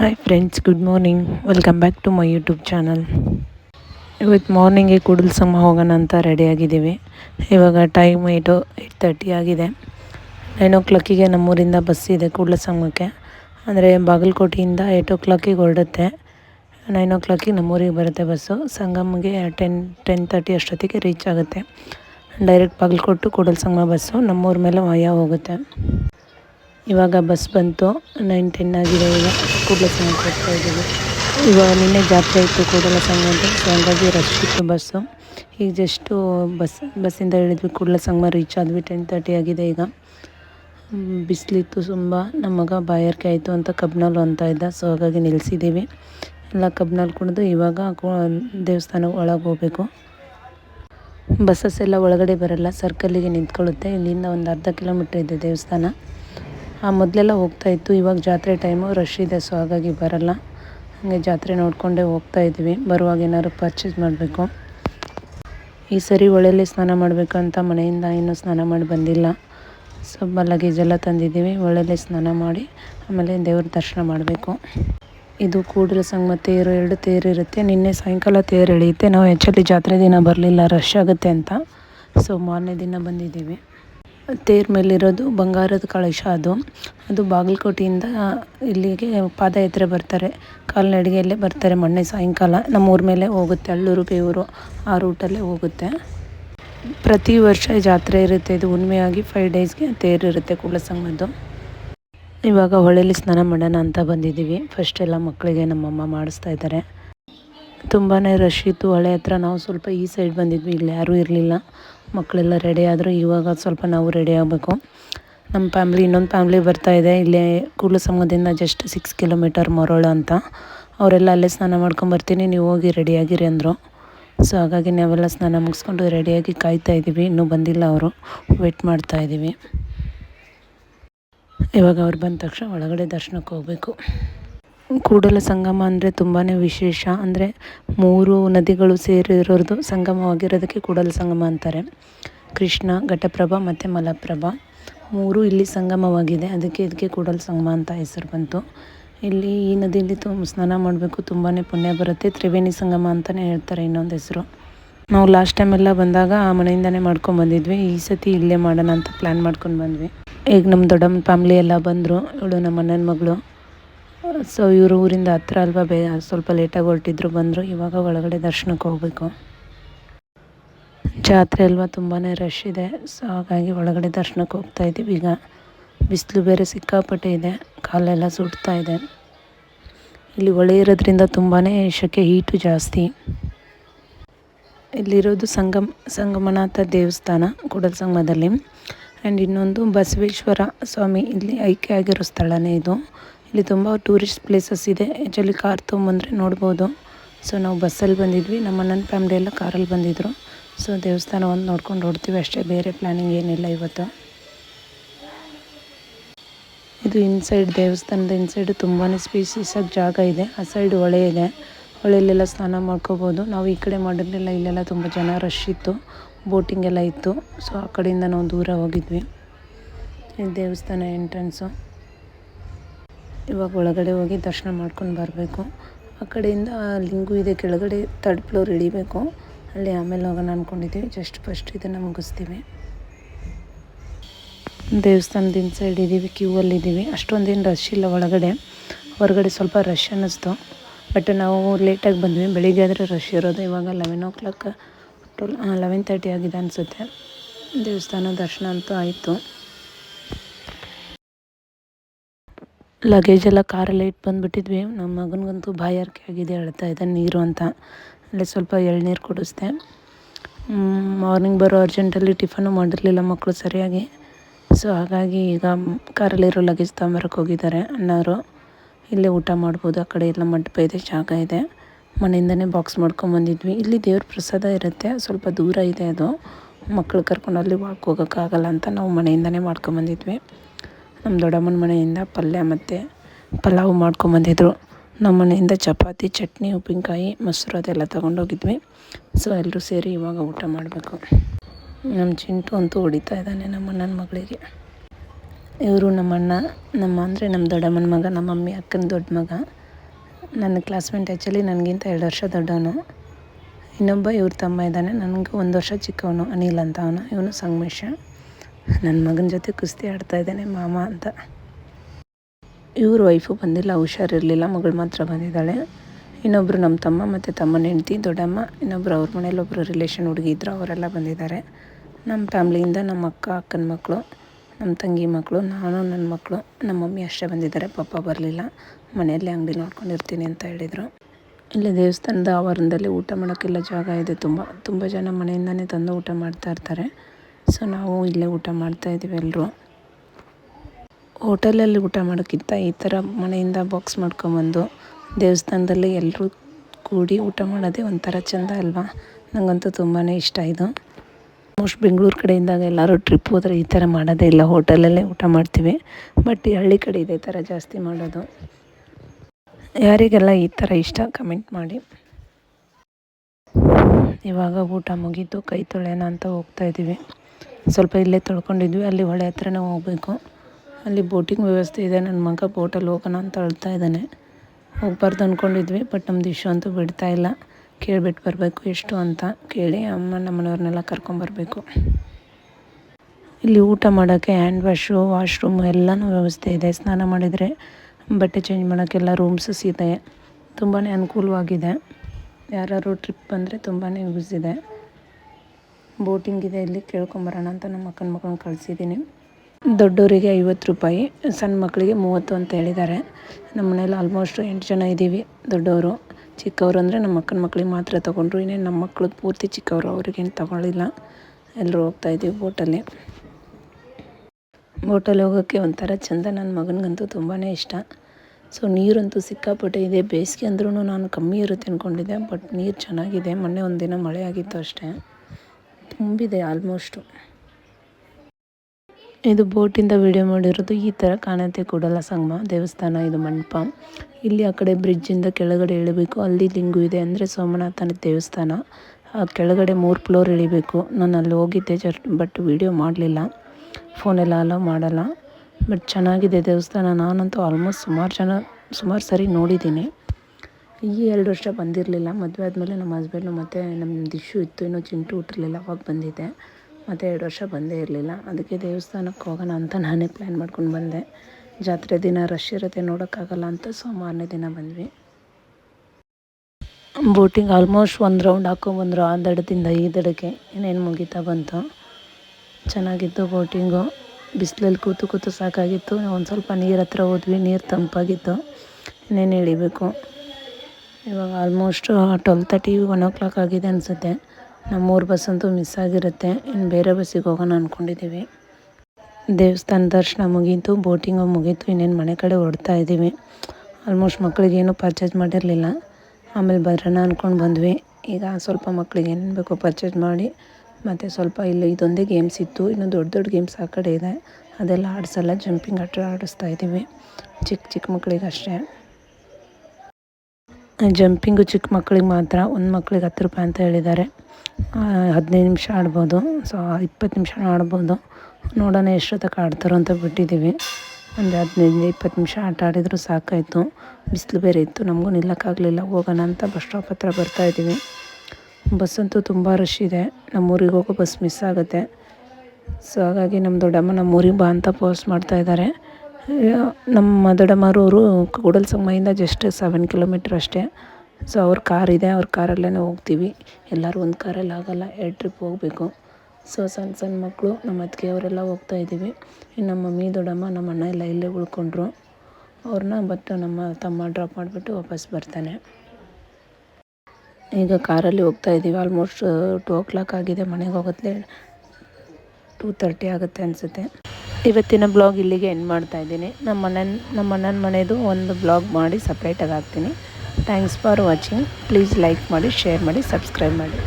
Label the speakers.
Speaker 1: Hi friends good morning welcome back to my YouTube channel ಇವತ್ತು ಮಾರ್ನಿಂಗೆ ಸಮ ಹೋಗೋಣ ಅಂತ ರೆಡಿಯಾಗಿದ್ದೀವಿ ಇವಾಗ ಟೈಮ್ ಏಟು ಏಯ್ಟ್ ತರ್ಟಿ ಆಗಿದೆ. ನೈನ್ ಓ ಕ್ಲಾಕಿಗೆ ನಮ್ಮೂರಿಂದ ಬಸ್ ಇದೆ ಕೂಡಲ ಸಮಕ್ಕೆ. ಅಂದರೆ ಬಾಗಲಕೋಟೆಯಿಂದ ಏಯ್ಟ್ ಓ ಕ್ಲಾಕಿಗೆ ಹೊರಡುತ್ತೆ. ನೈನ್ ಓ ಕ್ಲಾಕಿಗೆ ನಮ್ಮೂರಿಗೆ ಬರುತ್ತೆ ಬಸ್ಸು ಸಂಗಮ್ಗೆ ಟೆನ್ ಟೆನ್ ತರ್ಟಿ ಅಷ್ಟೊತ್ತಿಗೆ ರೀಚ್ ಆಗುತ್ತೆ. ಡೈರೆಕ್ಟ್ ಬಾಗಲಕೋಟು ಕೂಡಲಸಂಗಮ ಬಸ್ಸು ನಮ್ಮೂರ ಮೇಲೆ ವಾಯ ಹೋಗುತ್ತೆ. ಇವಾಗ ಬಸ್ ಬಂತು ನೈನ್ ಟೆನ್ ಆಗಿದೆ ಈಗ ಕೂಡಲೇ ಸಂಗಮಕ್ಕೆ ಹೋಗ್ತಾ ಇದ್ದೀವಿ. ಇವಾಗ ನಿನ್ನೆ ಜಾತ್ರೆ ಇತ್ತು ಕೂಡಲ ಸಂಗಮದ್ದು ಸೊ ಹಂಗಾಗಿ ರಶ್ ಇತ್ತು ಬಸ್ಸು. ಈಗ ಜಸ್ಟು ಬಸ್, ಬಸ್ಸಿಂದ ಇಳಿದ್ವಿ ಕೂಡಲ ಸಂಘ ರೀಚ್ ಆದ್ವಿ ಟೆನ್ ತರ್ಟಿ ಆಗಿದೆ ಈಗ. ಬಿಸಿಲಿತ್ತು ತುಂಬ. ನಮ್ಮ ಮಗ ಬಾಯಾರಿಕೆ ಆಯಿತು ಅಂತ ಕಬ್ನಲ್ಲಿ ಅಂತ ಇದ್ದ ಸೊ ಹಾಗಾಗಿ ನಿಲ್ಲಿಸಿದ್ದೀವಿ ಎಲ್ಲ ಕಬ್ನಲ್ಲಿ ಕುಡಿದು ಇವಾಗ ದೇವಸ್ಥಾನ ಒಳಗೆ ಹೋಗಬೇಕು. ಬಸ್ಸಸ್ ಎಲ್ಲ ಒಳಗಡೆ ಬರಲ್ಲ ಸರ್ಕಲ್ಲಿಗೆ ನಿಂತ್ಕೊಳ್ಳುತ್ತೆ. ಇಲ್ಲಿಂದ ಒಂದು ಅರ್ಧ ಕಿಲೋಮೀಟ್ರ್ ಇದೆ ದೇವಸ್ಥಾನ. ಮೊದಲೆಲ್ಲ ಹೋಗ್ತಾ ಇತ್ತು. ಇವಾಗ ಜಾತ್ರೆ ಟೈಮು ರಶ್ ಇದೆ ಸೊ ಹಾಗಾಗಿ ಬರಲ್ಲ. ಹಾಗೆ ಜಾತ್ರೆ ನೋಡಿಕೊಂಡೇ ಹೋಗ್ತಾ ಇದ್ದೀವಿ. ಬರುವಾಗ ಏನಾದ್ರು ಪರ್ಚೇಸ್ ಮಾಡಬೇಕು. ಈ ಸರಿ ಹೊಳೆಯಲ್ಲಿ ಸ್ನಾನ ಮಾಡಬೇಕು ಅಂತ ಮನೆಯಿಂದ ಇನ್ನೂ ಸ್ನಾನ ಮಾಡಿ ಬಂದಿಲ್ಲ. ಸೊ ಲಗೇಜ್ ಎಲ್ಲ ತಂದಿದ್ದೀವಿ. ಹೊಳೆಯಲ್ಲಿ ಸ್ನಾನ ಮಾಡಿ ಆಮೇಲೆ ದೇವ್ರ ದರ್ಶನ ಮಾಡಬೇಕು. ಇದು ಕೂಡಲ ಸಂಗಮ ತೇರು, ಎರಡು ತೇರು ಇರುತ್ತೆ. ನಿನ್ನೆ ಸಾಯಂಕಾಲ ತೇರು ಎಳೆಯುತ್ತೆ. ನಾವು ಆ್ಯಕ್ಚುಲಿ ಜಾತ್ರೆ ದಿನ ಬರಲಿಲ್ಲ ರಶ್ ಆಗುತ್ತೆ ಅಂತ. ಸೊ ಮಾರನೇ ದಿನ ಬಂದಿದ್ದೀವಿ. ತೇರ್ ಮೇಲಿರೋದು ಬಂಗಾರದ ಕಳಶ ಅದು. ಅದು ಬಾಗಲಕೋಟೆಯಿಂದ ಇಲ್ಲಿಗೆ ಪಾದಯಾತ್ರೆ ಬರ್ತಾರೆ. ಕಾಲ್ನಡಿಗೆಯಲ್ಲೇ ಬರ್ತಾರೆ ಮೊನ್ನೆ ಸಾಯಂಕಾಲ. ನಮ್ಮ ಊರ ಮೇಲೆ ಹೋಗುತ್ತೆ ಅಳ್ಳೂರು ಬೇವೂರು, ಆ ರೂಟಲ್ಲೇ ಹೋಗುತ್ತೆ. ಪ್ರತಿ ವರ್ಷ ಜಾತ್ರೆ ಇರುತ್ತೆ. ಇದು ಹುಣ್ಮೆಯಾಗಿ ಫೈವ್ ಡೇಸ್ಗೆ ತೇರು ಇರುತ್ತೆ ಕೂಡಲ ಸಂಗಮದ್ದು ಇವಾಗ ಹೊಳೆಯಲ್ಲಿ ಸ್ನಾನ ಮಾಡೋಣ ಅಂತ ಬಂದಿದ್ದೀವಿ. ಫಸ್ಟ್ ಎಲ್ಲ ಮಕ್ಕಳಿಗೆ ನಮ್ಮಮ್ಮ ಮಾಡಿಸ್ತಾ ಇದ್ದಾರೆ. ತುಂಬಾ ರಶ್ ಇತ್ತು. ಹೊಳೆ ಹತ್ರ ನಾವು ಸ್ವಲ್ಪ ಈ ಸೈಡ್ ಬಂದಿದ್ವಿ. ಇಲ್ಲಿ ಯಾರೂ ಇರಲಿಲ್ಲ. ಮಕ್ಕಳೆಲ್ಲ ರೆಡಿ ಆದರು. ಇವಾಗ ಸ್ವಲ್ಪ ನಾವು ರೆಡಿ ಆಗಬೇಕು. ನಮ್ಮ ಫ್ಯಾಮ್ಲಿ ಇನ್ನೊಂದು ಫ್ಯಾಮ್ಲಿ ಇದೆ. ಇಲ್ಲೇ ಕೂಡಲ ಸಮಯದಿಂದ ಜಸ್ಟ್ ಸಿಕ್ಸ್ ಕಿಲೋಮೀಟರ್ ಮರೋಳ ಅಂತ. ಅವರೆಲ್ಲ ಅಲ್ಲೇ ಸ್ನಾನ ಮಾಡ್ಕೊಂಬರ್ತೀನಿ ನೀವು ಹೋಗಿ ರೆಡಿಯಾಗಿರಿ ಅಂದರು. ಸೊ ಹಾಗಾಗಿ ನಾವೆಲ್ಲ ಸ್ನಾನ ಮುಗಿಸ್ಕೊಂಡು ರೆಡಿಯಾಗಿ ಕಾಯ್ತಾ ಇದ್ದೀವಿ ಇನ್ನೂ ಬಂದಿಲ್ಲ ಅವರು. ವೆಯ್ಟ್ ಮಾಡ್ತಾ ಇದ್ದೀವಿ ಇವಾಗ ಅವ್ರು ಬಂದ ತಕ್ಷಣ ಒಳಗಡೆ ದರ್ಶನಕ್ಕೆ ಹೋಗಬೇಕು. ಕೂಡಲ ಸಂಗಮ ಅಂದರೆ ತುಂಬಾ ವಿಶೇಷ. ಅಂದರೆ ಮೂರು ನದಿಗಳು ಸೇರಿರೋದು ಸಂಗಮವಾಗಿರೋದಕ್ಕೆ ಕೂಡಲ ಸಂಗಮ ಅಂತಾರೆ. ಕೃಷ್ಣ, ಘಟಪ್ರಭಾ ಮತ್ತು ಮಲಪ್ರಭಾ. ಮೂರು ಇಲ್ಲಿ ಸಂಗಮವಾಗಿದೆ. ಅದಕ್ಕೆ ಇದಕ್ಕೆ ಕೂಡಲ ಸಂಗಮ ಅಂತ ಹೆಸರು ಬಂತು. ಇಲ್ಲಿ ಈ ನದಿಯಲ್ಲಿ ತುಂಬ ಸ್ನಾನ ಮಾಡಬೇಕು ತುಂಬಾ ಪುಣ್ಯ ಬರುತ್ತೆ. ತ್ರಿವೇಣಿ ಸಂಗಮ ಅಂತಲೇ ಹೇಳ್ತಾರೆ ಇನ್ನೊಂದು ಹೆಸರು. ನಾವು ಲಾಸ್ಟ್ ಟೈಮ್ ಎಲ್ಲ ಬಂದಾಗ ಆ ಮನೆಯಿಂದನೇ ಮಾಡ್ಕೊಂಡು ಬಂದಿದ್ವಿ. ಈ ಸತಿ ಇಲ್ಲೇ ಮಾಡೋಣ ಅಂತ ಪ್ಲ್ಯಾನ್ ಮಾಡ್ಕೊಂಡು ಬಂದ್ವಿ. ಈಗ ನಮ್ಮ ದೊಡ್ಡಮ್ಮ ಫ್ಯಾಮ್ಲಿ ಎಲ್ಲ ಬಂದರು. ಇವಳು ನಮ್ಮ ಅಣ್ಣನ ಮಗಳು. ಸೊ ಇವರು ಊರಿಂದ ಹತ್ರ ಅಲ್ವಾ ಬೇ ಸ್ವಲ್ಪ ಲೇಟಾಗಿ ಹೊರಟಿದ್ರು, ಬಂದರು. ಇವಾಗ ಒಳಗಡೆ ದರ್ಶನಕ್ಕೆ ಹೋಗಬೇಕು. ಜಾತ್ರೆ ಅಲ್ವಾ ತುಂಬಾ ರಶ್ ಇದೆ. ಸೊ ಹಾಗಾಗಿ ಒಳಗಡೆ ದರ್ಶನಕ್ಕೆ ಹೋಗ್ತಾ ಇದ್ದೀವಿ. ಈಗ ಬಿಸಿಲು ಬೇರೆ ಸಿಕ್ಕಾಪಟ್ಟೆ ಇದೆ. ಕಾಲೆಲ್ಲ ಸುಡ್ತಾ ಇದೆ. ಇಲ್ಲಿ ಒಳೆ ಇರೋದ್ರಿಂದ ತುಂಬಾ ಶೆಕೆ ಹೀಟು ಜಾಸ್ತಿ. ಇಲ್ಲಿರೋದು ಸಂಗಮ, ಸಂಗಮನಾಥ ದೇವಸ್ಥಾನ, ಕೂಡಲ ಸಂಗಮದಲ್ಲಿ. ಆ್ಯಂಡ್ ಇನ್ನೊಂದು ಬಸವೇಶ್ವರ ಸ್ವಾಮಿ, ಇಲ್ಲಿ ಐಕ್ಯ ಆಗಿರೋ ಸ್ಥಳನೇ ಇದು. ಇಲ್ಲಿ ತುಂಬ ಟೂರಿಸ್ಟ್ ಪ್ಲೇಸಸ್ ಇದೆ. ಆ್ಯಕ್ಚುಲಿ ಕಾರ್ ತೊಗೊಂಬಂದರೆ ನೋಡ್ಬೋದು. ಸೊ ನಾವು ಬಸ್ಸಲ್ಲಿ ಬಂದಿದ್ವಿ. ನಮ್ಮ ಅಣ್ಣನ ಫ್ಯಾಮ್ಲಿ ಎಲ್ಲ ಕಾರಲ್ಲಿ ಬಂದಿದ್ದರು ಸೊ ದೇವಸ್ಥಾನ ಒಂದು ನೋಡ್ಕೊಂಡು ಹೊಡ್ತೀವಿ ಅಷ್ಟೇ. ಬೇರೆ ಪ್ಲ್ಯಾನಿಂಗ್ ಏನಿಲ್ಲ ಇವತ್ತು. ಇದು ಇನ್ಸೈಡ್ ದೇವಸ್ಥಾನದ ಇನ್ಸೈಡ್ ತುಂಬಾ ಸ್ಪೇಸಿಯಸ್ ಆಗಿ ಜಾಗ ಇದೆ. ಆ ಸೈಡ್ ಹೊಳೆ ಇದೆ. ಹೊಳೆಯಲ್ಲೆಲ್ಲ ಸ್ನಾನ ಮಾಡ್ಕೋಬೋದು. ನಾವು ಈ ಕಡೆ ಮಾಡಿರಲಿಲ್ಲ ಇಲ್ಲೆಲ್ಲ ತುಂಬ ಜನ ರಶ್ ಇತ್ತು. ಬೋಟಿಂಗ್ ಎಲ್ಲ ಇತ್ತು. ಸೊ ಆ ಕಡೆಯಿಂದ ನಾವು ದೂರ ಹೋಗಿದ್ವಿ. ಇದು ದೇವಸ್ಥಾನ ಎಂಟ್ರೆನ್ಸು ಇವಾಗ ಒಳಗಡೆ ಹೋಗಿ ದರ್ಶನ ಮಾಡ್ಕೊಂಡು ಬರಬೇಕು. ಆ ಕಡೆಯಿಂದ ಲಿಂಗು ಇದೆ ಕೆಳಗಡೆ ತರ್ಡ್ ಫ್ಲೋರ್ ಇಳಿಬೇಕು. ಅಲ್ಲಿ ಆಮೇಲೆ ಹೋಗೋಣ ಅಂದ್ಕೊಂಡಿದ್ದೀವಿ ಜಸ್ಟ್ ಫಸ್ಟ್ ಇದನ್ನು ಮುಗಿಸ್ತೀವಿ. ದೇವಸ್ಥಾನದ ಇನ್ಸೈಡ್ ಇದ್ದೀವಿ ಕ್ಯೂ ಇದ್ದೀವಿ. ಅಷ್ಟೊಂದೇನು ರಶ್ ಇಲ್ಲ ಒಳಗಡೆ. ಹೊರಗಡೆ ಸ್ವಲ್ಪ ರಶ್ ಅನ್ನಿಸ್ತು. ಬಟ್ ನಾವು ಲೇಟಾಗಿ ಬಂದ್ವಿ. ಬೆಳಿಗ್ಗೆ ಆದರೆ ರಶ್ ಇರೋದು. ಇವಾಗ eleven o'clock twelve eleven thirty ಆಗಿದೆ ಅನಿಸುತ್ತೆ. ದೇವಸ್ಥಾನ ದರ್ಶನ ಅಂತೂ ಆಯಿತು. ಲಗೇಜ್ ಎಲ್ಲ ಕಾರಲ್ಲೇ ಇಟ್ಟು ಬಂದುಬಿಟ್ಟಿದ್ವಿ. ನಮ್ಮ ಮಗನಿಗಂತೂ ಬಾಯಾರಿಕೆ ಆಗಿದೆ ಹೇಳ್ತಾ ಇದ್ದಾನೆ, ನೀರು ಅಂತ. ಅಲ್ಲೇ ಸ್ವಲ್ಪ ಎಳ್ನೀರು ಕುಡಿಸ್ದೆ. ಮಾರ್ನಿಂಗ್ ಬರೋ ಅರ್ಜೆಂಟಲ್ಲಿ ಟಿಫನು ಮಾಡಿರಲಿಲ್ಲ ಮಕ್ಕಳು ಸರಿಯಾಗಿ. ಸೊ ಹಾಗಾಗಿ ಈಗ ಕಾರಲ್ಲಿರೋ ಲಗೇಜ್ ತೊಗೊಂಬರಕ್ಕೆ ಹೋಗಿದ್ದಾರೆ ಅಣ್ಣವರು. ಇಲ್ಲೇ ಊಟ ಮಾಡ್ಬೋದು, ಆ ಕಡೆ ಎಲ್ಲ ಮಂಟಪ ಇದೆ, ಜಾಗ ಇದೆ. ಮನೆಯಿಂದನೇ ಬಾಕ್ಸ್ ಮಾಡ್ಕೊಂಬಂದಿದ್ವಿ ಇಲ್ಲಿ ದೇವ್ರ ಪ್ರಸಾದ ಇರುತ್ತೆ, ಸ್ವಲ್ಪ ದೂರ ಇದೆ ಅದು. ಮಕ್ಕಳು ಕರ್ಕೊಂಡು ಅಲ್ಲಿ ವಾಕ್ ಹೋಗೋಕ್ಕಾಗಲ್ಲ ಅಂತ ನಾವು ಮನೆಯಿಂದನೇ ಮಾಡ್ಕೊಂಬಂದಿದ್ವಿ ನಮ್ಮ ದೊಡ್ಡಮ್ಮನ ಮನೆಯಿಂದ ಪಲ್ಯ ಮತ್ತು ಪಲಾವು ಮಾಡ್ಕೊಂಬಂದಿದ್ರು ನಮ್ಮ ಮನೆಯಿಂದ ಚಪಾತಿ, ಚಟ್ನಿ, ಉಪ್ಪಿನಕಾಯಿ, ಮೊಸರು ಅದೆಲ್ಲ ತೊಗೊಂಡೋಗಿದ್ವಿ ಸೊ ಎಲ್ಲರೂ ಸೇರಿ ಇವಾಗ ಊಟ ಮಾಡಬೇಕು. ನಮ್ಮ ಚಿಂಟು ಅಂತೂ ಹೊಡಿತಾ ಇದ್ದಾನೆ ನಮ್ಮ ಅಣ್ಣನ ಮಗಳಿಗೆ. ಇವರು ನಮ್ಮ ಅಣ್ಣ, ನಮ್ಮ ಅಂದರೆ ನಮ್ಮ ದೊಡ್ಡಮ್ಮನ ಮಗ, ನಮ್ಮ ಮಮ್ಮಿ ಅಕ್ಕನ ದೊಡ್ಡ ಮಗ. ನನ್ನ ಕ್ಲಾಸ್ಮೇಟ್ ಆ್ಯಕ್ಚುಲಿ ನನಗಿಂತ ಎರಡು ವರ್ಷ ದೊಡ್ಡವನು. ಇನ್ನೊಬ್ಬ ಇವ್ರ ತಮ್ಮ ಇದ್ದಾನೆ. ನನಗೆ ಒಂದು ವರ್ಷ ಚಿಕ್ಕವನು, ಅನಿಲ್ ಅಂತ ಅವನು. ಇವನು ಸಂಗಮೇಶ. ನನ್ನ ಮಗನ ಜೊತೆ ಕುಸ್ತಿ ಆಡ್ತಾ ಇದ್ದಾನೆ ಮಾಮ ಅಂತ. ಇವ್ರ ವೈಫು ಬಂದಿಲ್ಲ ಹುಷಾರಿರಲಿಲ್ಲ ಮಗಳು ಮಾತ್ರ ಬಂದಿದ್ದಾಳೆ. ಇನ್ನೊಬ್ಬರು ನಮ್ಮ ತಮ್ಮ ಮತ್ತು ತಮ್ಮನ ಹೆಂಡ್ತಿ, ದೊಡ್ಡಮ್ಮ ಇನ್ನೊಬ್ಬರು ಅವ್ರ ಮನೇಲಿ ಒಬ್ಬರು ರಿಲೇಷನ್ ಹುಡುಗಿ ಇದ್ದರು ಅವರೆಲ್ಲ ಬಂದಿದ್ದಾರೆ. ನಮ್ಮ ಫ್ಯಾಮ್ಲಿಯಿಂದ ನಮ್ಮ ಅಕ್ಕ, ಅಕ್ಕನ ಮಕ್ಕಳು ನಮ್ಮ ತಂಗಿ ಮಕ್ಕಳು ನಾನು ನನ್ನ ಮಕ್ಕಳು ನಮ್ಮ ಮಮ್ಮಿ ಅಷ್ಟೇ ಬಂದಿದ್ದಾರೆ, ಪಾಪ ಬರಲಿಲ್ಲ. ಮನೆಯಲ್ಲೇ ಅಂಗಡಿ ನೋಡ್ಕೊಂಡಿರ್ತೀನಿ ಅಂತ ಹೇಳಿದರು. ಇಲ್ಲಿ ದೇವಸ್ಥಾನದ ಆವರಣದಲ್ಲಿ ಊಟ ಮಾಡೋಕ್ಕೆಲ್ಲ ಜಾಗ ಇದೆ, ತುಂಬ ತುಂಬ ಜನ ಮನೆಯಿಂದನೇ ತಂದು ಊಟ ಮಾಡ್ತಾ ಇರ್ತಾರೆ. ಸೊ ನಾವು ಇಲ್ಲೇ ಊಟ ಮಾಡ್ತಾ ಇದ್ದೀವಿ ಎಲ್ಲರೂ ಹೋಟೆಲಲ್ಲಿ ಊಟ ಮಾಡೋಕ್ಕಿಂತ ಈ ಥರ ಮನೆಯಿಂದ ಬಾಕ್ಸ್ ಮಾಡ್ಕೊಂಬಂದು ದೇವಸ್ಥಾನದಲ್ಲಿ ಎಲ್ಲರೂ ಕೂಡಿ ಊಟ ಮಾಡೋದೇ ಒಂಥರ ಚೆಂದ ಅಲ್ವಾ? ನನಗಂತೂ ತುಂಬಾ ಇಷ್ಟ ಇದು. ಮೋಸ್ಟ್ ಬೆಂಗಳೂರು ಕಡೆಯಿಂದಾಗ ಎಲ್ಲರೂ ಟ್ರಿಪ್ ಹೋದರೆ ಈ ಥರ ಮಾಡೋದೇ ಇಲ್ಲ. ಹೋಟೆಲಲ್ಲೇ ಊಟ ಮಾಡ್ತೀವಿ. ಬಟ್ ಈ ಹಳ್ಳಿ ಕಡೆ ಇದೇ ಥರ ಜಾಸ್ತಿ ಮಾಡೋದು. ಯಾರಿಗೆಲ್ಲ ಈ ಥರ ಇಷ್ಟ ಕಮೆಂಟ್ ಮಾಡಿ. ಇವಾಗ ಊಟ ಮುಗೀತು. ಕೈ ತೊಳೆಯೋಣ ಅಂತ ಹೋಗ್ತಾ ಇದ್ದೀವಿ. ಸ್ವಲ್ಪ ಇಲ್ಲೇ ತೊಳ್ಕೊಂಡಿದ್ವಿ. ಅಲ್ಲಿ ಹೊಳೆ ಹತ್ರನೇ ಹೋಗಬೇಕು. ಅಲ್ಲಿ ಬೋಟಿಂಗ್ ವ್ಯವಸ್ಥೆ ಇದೆ. ನನ್ನ ಮಗ ಬೋಟಲ್ಲಿ ಹೋಗೋಣ ಅಂತ ಅಳ್ತಾ ಇದ್ದಾನೆ. ಹೋಗ್ಬಾರ್ದು ಅಂದ್ಕೊಂಡಿದ್ವಿ ಬಟ್ ನಮ್ಮದು ಇಶ್ಯೂ ಅಂತೂ ಬಿಡ್ತಾ ಇಲ್ಲ. ಕೇಳಿಬಿಟ್ಟು ಬರಬೇಕು. ಎಷ್ಟು ಅಂತ ಕೇಳಿ ಅಮ್ಮ ನಮ್ಮನೆಯವ್ರನ್ನೆಲ್ಲ ಕರ್ಕೊಂಬರ್ಬೇಕು ಇಲ್ಲಿ ಊಟ ಮಾಡೋಕ್ಕೆ ಹ್ಯಾಂಡ್ ವಾಶು, ವಾಶ್ರೂಮು ಎಲ್ಲನೂ ವ್ಯವಸ್ಥೆ ಇದೆ. ಸ್ನಾನ ಮಾಡಿದರೆ ಬಟ್ಟೆ ಚೇಂಜ್ ಮಾಡೋಕ್ಕೆಲ್ಲ ರೂಮ್ಸಸ್ ಇದೆ. ತುಂಬಾ ಅನುಕೂಲವಾಗಿದೆ. ಯಾರು ಟ್ರಿಪ್ ಬಂದರೆ ತುಂಬಾ ಯೂಸ್ ಇದೆ. ಬೋಟಿಂಗ್ ಇದೆ, ಇಲ್ಲಿ ಕೇಳ್ಕೊಂಬರೋಣ ಅಂತ ನಮ್ಮ ಅಕ್ಕನ ಮಕ್ಕಳನ್ನ ಕಳಿಸಿದ್ದೀನಿ ದೊಡ್ಡವರಿಗೆ ಐವತ್ತು ರೂಪಾಯಿ ಸಣ್ಣ ಮಕ್ಕಳಿಗೆ ಮೂವತ್ತು ಅಂತ ಹೇಳಿದ್ದಾರೆ. ನಮ್ಮ ಮನೇಲಿ ಆಲ್ಮೋಸ್ಟ್ ಎಂಟು ಜನ ಇದ್ದೀವಿ ದೊಡ್ಡವರು ಚಿಕ್ಕವರು ಅಂದರೆ ನಮ್ಮ ಅಕ್ಕನ ಮಕ್ಕಳಿಗೆ ಮಾತ್ರ ತೊಗೊಂಡ್ರು. ಇನ್ನೇನು ನಮ್ಮ ಮಕ್ಕಳು ಪೂರ್ತಿ ಚಿಕ್ಕವರು ಅವ್ರಿಗೇನು ತೊಗೊಳ್ಳಿಲ್ಲ. ಎಲ್ಲರೂ ಹೋಗ್ತಾಯಿದ್ದೀವಿ ಬೋಟಲ್ಲಿ. ಬೋಟಲ್ಲಿ ಹೋಗೋಕ್ಕೆ ಒಂಥರ ಚೆಂದ ನನ್ನ ಮಗನಿಗಂತೂ ತುಂಬಾ ಇಷ್ಟ. ಸೊ, ನೀರಂತೂ ಸಿಕ್ಕಾಪಟ್ಟೆ ಇದೆ. ಬೇಸಿಗೆ ಅಂದ್ರೂ ನಾನು ಕಮ್ಮಿ ಇರುತ್ತೆ ಅಂದ್ಕೊಂಡಿದ್ದೆ ಬಟ್ ನೀರು ಚೆನ್ನಾಗಿದೆ. ಮೊನ್ನೆ ಒಂದಿನ ಮಳೆ ಆಗಿತ್ತು ಅಷ್ಟೇ. ತುಂಬಿದೆ ಆಲ್ಮೋಸ್ಟು ಇದು ಬೋಟಿಂದ ವಿಡಿಯೋ ಮಾಡಿರೋದು ಈ ಥರ ಕಾಣುತ್ತೆ ಕೂಡಲ ಸಂಗಮ, ದೇವಸ್ಥಾನ ಇದು ಮಂಟಪ. ಇಲ್ಲಿ ಆ ಕಡೆ ಬ್ರಿಡ್ಜಿಂದ ಕೆಳಗಡೆ ಇಳಿಬೇಕು. ಅಲ್ಲಿ ಲಿಂಗು ಇದೆ ಅಂದರೆ ಸೋಮನಾಥನ ದೇವಸ್ಥಾನ. ಆ ಕೆಳಗಡೆ ಮೂರು ಫ್ಲೋರ್ ಇಳಿಬೇಕು. ನಾನು ಅಲ್ಲಿ ಹೋಗಿದ್ದೆ ಜಸ್ಟ್ ಬಟ್ ವಿಡಿಯೋ ಮಾಡಲಿಲ್ಲ. ಫೋನೆಲ್ಲ ಅಲೋ ಮಾಡಲ್ಲ. ಬಟ್ ಚೆನ್ನಾಗಿದೆ ದೇವಸ್ಥಾನ. ನಾನಂತೂ ಆಲ್ಮೋಸ್ಟ್ ಸುಮಾರು ಜನ ಸುಮಾರು ಸರಿ ನೋಡಿದ್ದೀನಿ. ಈ ಎರಡು ವರ್ಷ ಬಂದಿರಲಿಲ್ಲ. ಮದುವೆ ಆದಮೇಲೆ ನಮ್ಮ ಹಸ್ಬೆಂಡು ಮತ್ತು ನಮ್ಮದು ಇಶ್ಯೂ ಇತ್ತು. ಇನ್ನೂ ಚಿಂಟು ಹುಟ್ಟಿರಲಿಲ್ಲ ಅವಾಗ ಬಂದಿದ್ದೆ. ಮತ್ತು ಎರಡು ವರ್ಷ ಬಂದೇ ಇರಲಿಲ್ಲ. ಅದಕ್ಕೆ ದೇವಸ್ಥಾನಕ್ಕೆ ಹೋಗೋಣ ಅಂತ ನಾನೇ ಪ್ಲ್ಯಾನ್ ಮಾಡ್ಕೊಂಡು ಬಂದೆ. ಜಾತ್ರೆ ದಿನ ರಶ್ ಇರುತ್ತೆ, ನೋಡೋಕ್ಕಾಗಲ್ಲ ಅಂತ ಸೋಮವಾರನೇ ದಿನ ಬಂದ್ವಿ. ಬೋಟಿಂಗ್ ಆಲ್ಮೋಸ್ಟ್ ಒಂದು ರೌಂಡ್ ಹಾಕೊಂಬಂದರು ಆ ದಡದಿಂದ ಈ ದಡಕ್ಕೆ ಇನ್ನೇನು ಮುಗೀತಾ ಬಂತು. ಚೆನ್ನಾಗಿತ್ತು ಬೋಟಿಂಗು ಬಿಸಿಲಲ್ಲಿ ಕೂತು ಕೂತು ಸಾಕಾಗಿತ್ತು. ಒಂದು ಸ್ವಲ್ಪ ನೀರು ಹತ್ರ ಹೋದ್ವಿ. ನೀರು ತಂಪಾಗಿತ್ತು. ಇನ್ನೇನು ಇಳಿಬೇಕು ಇವಾಗ almost twelve thirty one o'clock ಆಗಿದೆ ಅನಿಸುತ್ತೆ. ನಮ್ಮೂರು ಬಸ್ ಅಂತೂ ಮಿಸ್ ಆಗಿರುತ್ತೆ. ಇನ್ನು ಬೇರೆ ಬಸ್ಸಿಗೆ ಹೋಗೋಣ ಅಂದ್ಕೊಂಡಿದ್ದೀವಿ ದೇವಸ್ಥಾನ ದರ್ಶನ ಮುಗೀತು ಬೋಟಿಂಗು ಮುಗೀತು, ಇನ್ನೇನು ಮನೆ ಕಡೆ ಹೊಡ್ತಾ ಇದ್ದೀವಿ ಆಲ್ಮೋಸ್ಟ್ ಮಕ್ಕಳಿಗೇನು ಪರ್ಚೇಸ್ ಮಾಡಿರಲಿಲ್ಲ. ಆಮೇಲೆ ಬರೋಣ ಅಂದ್ಕೊಂಡು ಬಂದ್ವಿ. ಈಗ ಸ್ವಲ್ಪ ಮಕ್ಕಳಿಗೆ ಏನೇನು ಬೇಕೋ ಪರ್ಚೇಸ್ ಮಾಡಿ, ಮತ್ತು ಸ್ವಲ್ಪ ಇಲ್ಲಿ ಇದೊಂದೇ ಗೇಮ್ಸ್ ಇತ್ತು. ಇನ್ನು ದೊಡ್ಡ ದೊಡ್ಡ ಗೇಮ್ಸ್ ಆ ಕಡೆ ಇದೆ. ಅದೆಲ್ಲ ಆಡಿಸಲ್ಲ ಜಂಪಿಂಗ್ ಆಟ ಆಡಿಸ್ತಾ ಇದ್ದೀವಿ ಚಿಕ್ಕ ಚಿಕ್ಕ ಮಕ್ಕಳಿಗೆ ಅಷ್ಟೇ ಜಂಪಿಂಗು ಚಿಕ್ಕ ಮಕ್ಕಳಿಗೆ ಮಾತ್ರ, ಒಂದು ಮಕ್ಳಿಗೆ ಹತ್ತು ರೂಪಾಯಿ ಅಂತ ಹೇಳಿದ್ದಾರೆ. ಹದಿನೈದು ನಿಮಿಷ ಆಡ್ಬೋದು, ಸೊ ಇಪ್ಪತ್ತು ನಿಮಿಷ ಆಡ್ಬೋದು. ನೋಡೋಣ ಎಷ್ಟೊತ್ತಕ್ಕೆ ಆಡ್ತಾರೋ ಅಂತ ಬಿಟ್ಟಿದ್ದೀವಿ. ಒಂದು ಹದಿನೈದು, ಇಪ್ಪತ್ತು ನಿಮಿಷ ಆಟ ಆಡಿದರೂ ಸಾಕಾಯಿತು. ಬಿಸಿಲು ಬೇರೆ ಇತ್ತು, ನಮಗೂ ನಿಲ್ಲಕ್ಕಾಗಲಿಲ್ಲ. ಹೋಗೋಣ ಅಂತ ಬಸ್ ಸ್ಟಾಪ್ ಹತ್ರ ಬರ್ತಾಯಿದ್ದೀವಿ ಬಸ್ ಅಂತೂ ತುಂಬ ರಶ್ ಇದೆ. ನಮ್ಮೂರಿಗೆ ಹೋಗೋ ಬಸ್ ಮಿಸ್ ಆಗುತ್ತೆ. ಸೊ ಹಾಗಾಗಿ ನಮ್ಮ ದೊಡ್ಡಮ್ಮ ನಮ್ಮ ಊರಿಗೆ ಬಾ ಅಂತ ಪೋಸ್ಟ್ ಮಾಡ್ತಾಯಿದ್ದಾರೆ ನಮ್ಮ ದೊಡ್ಡಮ್ಮರವರು ಕೂಡಲ ಸಂಗಮದಿಂದ ಜಸ್ಟ್ ಸೆವೆನ್ ಕಿಲೋಮೀಟ್ರ್ ಅಷ್ಟೇ. ಸೊ ಅವ್ರ ಕಾರ್ ಇದೆ, ಅವ್ರ ಕಾರಲ್ಲೇ ಹೋಗ್ತೀವಿ. ಎಲ್ಲರೂ ಒಂದು ಕಾರಲ್ಲಿ ಆಗೋಲ್ಲ, ಎರಡು ಟ್ರಿಪ್ ಹೋಗಬೇಕು. ಸೊ ಸಣ್ಣ ಸಣ್ಣ ಮಕ್ಕಳು ನಮ್ಮ ಅತ್ತಿಗೆ ಅವರೆಲ್ಲ ಹೋಗ್ತಾ ಇದ್ದೀವಿ. ಇನ್ನು ನಮ್ಮ ಮಮ್ಮಿ, ದೊಡ್ಡಮ್ಮ, ನಮ್ಮ ಅಣ್ಣ ಎಲ್ಲ ಇಲ್ಲೇ ಉಳ್ಕೊಂಡ್ರು. ಅವ್ರನ್ನ ಬಟ್ ನಮ್ಮ ತಮ್ಮ ಡ್ರಾಪ್ ಮಾಡಿಬಿಟ್ಟು ವಾಪಸ್ ಬರ್ತಾನೆ. ಈಗ ಕಾರಲ್ಲಿ ಹೋಗ್ತಾ ಇದ್ದೀವಿ. ಆಲ್ಮೋಸ್ಟ್ ಟು ಓ ಕ್ಲಾಕ್ ಆಗಿದೆ. ಮನೆಗೆ ಹೋಗುತ್ತೆ ಟೂ ತರ್ಟಿ ಆಗುತ್ತೆ ಅನಿಸುತ್ತೆ. ಇವತ್ತಿನ ಬ್ಲಾಗ್ ಇಲ್ಲಿಗೆ ಎಂಡ್ ಮಾಡ್ತಾ ಇದ್ದೀನಿ. ನಮ್ಮ ಅಣ್ಣನ ನಮ್ಮ ಅಣ್ಣನ ಮನೆಯದು ಒಂದು ಬ್ಲಾಗ್ ಮಾಡಿ ಸಪ್ರೇಟಾಗಿ ಹಾಕ್ತೀನಿ. Thanks for watching please like ಮಾಡಿ ಶೇರ್ ಮಾಡಿ ಸಬ್ಸ್ಕ್ರೈಬ್ ಮಾಡಿ.